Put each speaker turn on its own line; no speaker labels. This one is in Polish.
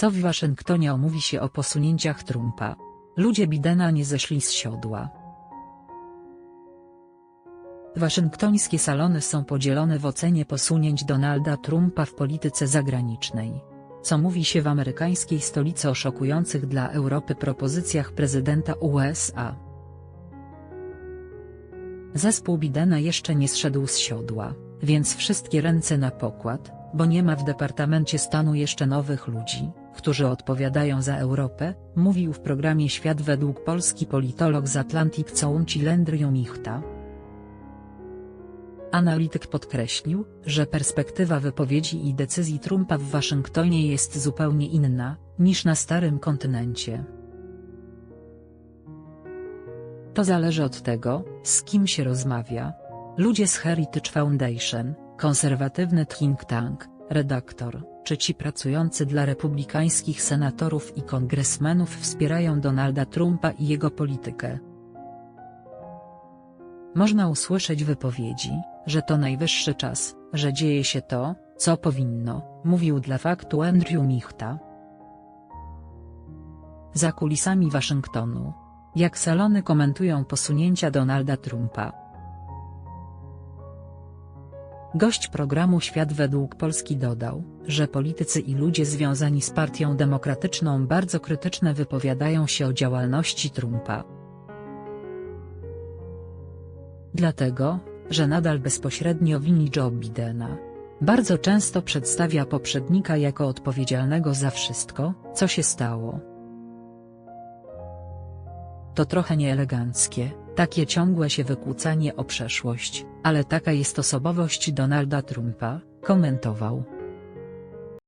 Co w Waszyngtonie mówi się o posunięciach Trumpa? Ludzie Bidena nie zeszli z siodła. Waszyngtońskie salony są podzielone w ocenie posunięć Donalda Trumpa w polityce zagranicznej. Co mówi się w amerykańskiej stolicy o szokujących dla Europy propozycjach prezydenta USA? Zespół Bidena jeszcze nie zszedł z siodła, więc wszystkie ręce na pokład, bo nie ma w Departamencie Stanu jeszcze nowych ludzi, którzy odpowiadają za Europę, mówił w programie Świat według Polski politolog z Atlantic Council Andrew Michta. Analityk podkreślił, że perspektywa wypowiedzi i decyzji Trumpa w Waszyngtonie jest zupełnie inna, niż na Starym Kontynencie. To zależy od tego, z kim się rozmawia. Ludzie z Heritage Foundation, konserwatywny think tank, redaktor, czy ci pracujący dla republikańskich senatorów i kongresmenów wspierają Donalda Trumpa i jego politykę. Można usłyszeć wypowiedzi, że to najwyższy czas, że dzieje się to, co powinno, mówił dla faktu Andrew Michta. Za kulisami Waszyngtonu. Jak salony komentują posunięcia Donalda Trumpa. Gość programu Świat według Polski dodał, że politycy i ludzie związani z Partią Demokratyczną bardzo krytyczne wypowiadają się o działalności Trumpa. Dlatego, że nadal bezpośrednio wini Joe Bidena. Bardzo często przedstawia poprzednika jako odpowiedzialnego za wszystko, co się stało. To trochę nieeleganckie, takie ciągłe się wykłócanie o przeszłość, ale taka jest osobowość Donalda Trumpa, komentował.